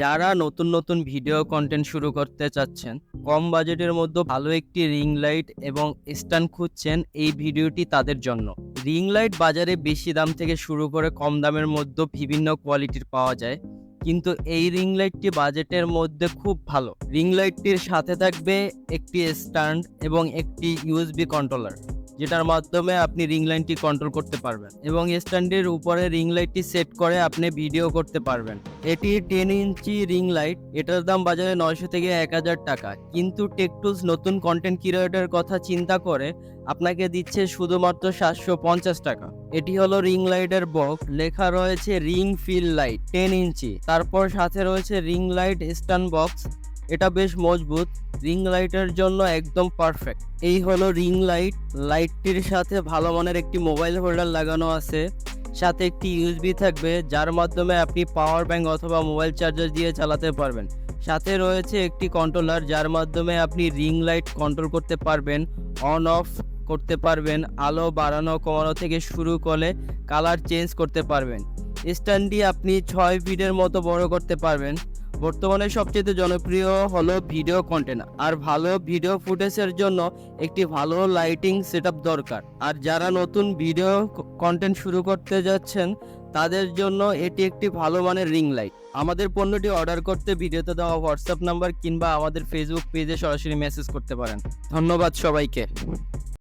যারা নতুন নতুন ভিডিও কন্টেন্ট শুরু করতে চাচ্ছেন, কম বাজেটের মধ্যে ভালো একটি রিং লাইট এবং স্ট্যান্ড খুঁজছেন এই ভিডিওটি তাদের জন্য। রিং লাইট বাজারে বেশি দাম থেকে শুরু করে কম দামের মধ্যে বিভিন্ন কোয়ালিটির পাওয়া যায়, কিন্তু এই রিং লাইটটি বাজেটের মধ্যে খুব ভালো। রিং লাইটটির সাথে থাকবে একটি স্ট্যান্ড এবং একটি ইউএসবি কন্ট্রোলার যেটার মাধ্যমে আপনি রিং লাইনটি কন্ট্রোল করতে পারবেন এবং স্ট্যান্ডের উপরে রিং লাইটটি সেট করে আপনি ভিডিও করতে পারবেন। এটি টেন ইঞ্চি রিং লাইট এটার দাম বাজারে নয়শো থেকে এক হাজার টাকা। কিন্তু টেকটুস নতুন কন্টেন্ট ক্রিয়েটরের কথা চিন্তা করে আপনাকে দিচ্ছে শুধুমাত্র সাতশো পঞ্চাশ টাকা। এটি হলো রিং লাইটের বক্স লেখা রয়েছে ring fill light ten inch তারপর সাথে রয়েছে রিং লাইট স্ট্যান্ড বক্স এটা বেশ মজবুত রিং লাইটের জন্য একদম পারফেক্ট এই হলো রিং লাইট লাইটটির সাথে ভালো মানের একটি মোবাইল হোল্ডার লাগানো আছে। সাথে একটি ইউএসবি থাকবে, যার মাধ্যমে আপনি পাওয়ার ব্যাংক অথবা মোবাইল চার্জার দিয়ে চালাতে পারবেন। সাথে রয়েছে একটি কন্ট্রোলার যার মাধ্যমে আপনি রিং লাইট কন্ট্রোল করতে পারবেন অন অফ করতে পারবেন, আলো বাড়ানো, কমানো থেকে শুরু করে কালার চেঞ্জ করতে পারবেন। স্ট্যান্ডটি আপনি ছয় ফিটের মতো বড় করতে পারবেন। বর্তমানে সবচেয়ে জনপ্রিয় হলো ভিডিও কন্টেন্ট আর ভালো ভিডিও ফুটেজের জন্য একটি ভালো লাইটিং সেটআপ দরকার। আর যারা নতুন ভিডিও কন্টেন্ট শুরু করতে যাচ্ছেন, তাদের জন্য এটি একটি ভালো মানের রিং লাইট আমাদের পণ্যটি অর্ডার করতে ভিডিওতে দেওয়া হোয়াটসঅ্যাপ নাম্বার কিংবা আমাদের ফেসবুক পেজে সরাসরি মেসেজ করতে পারেন। ধন্যবাদ সবাইকে।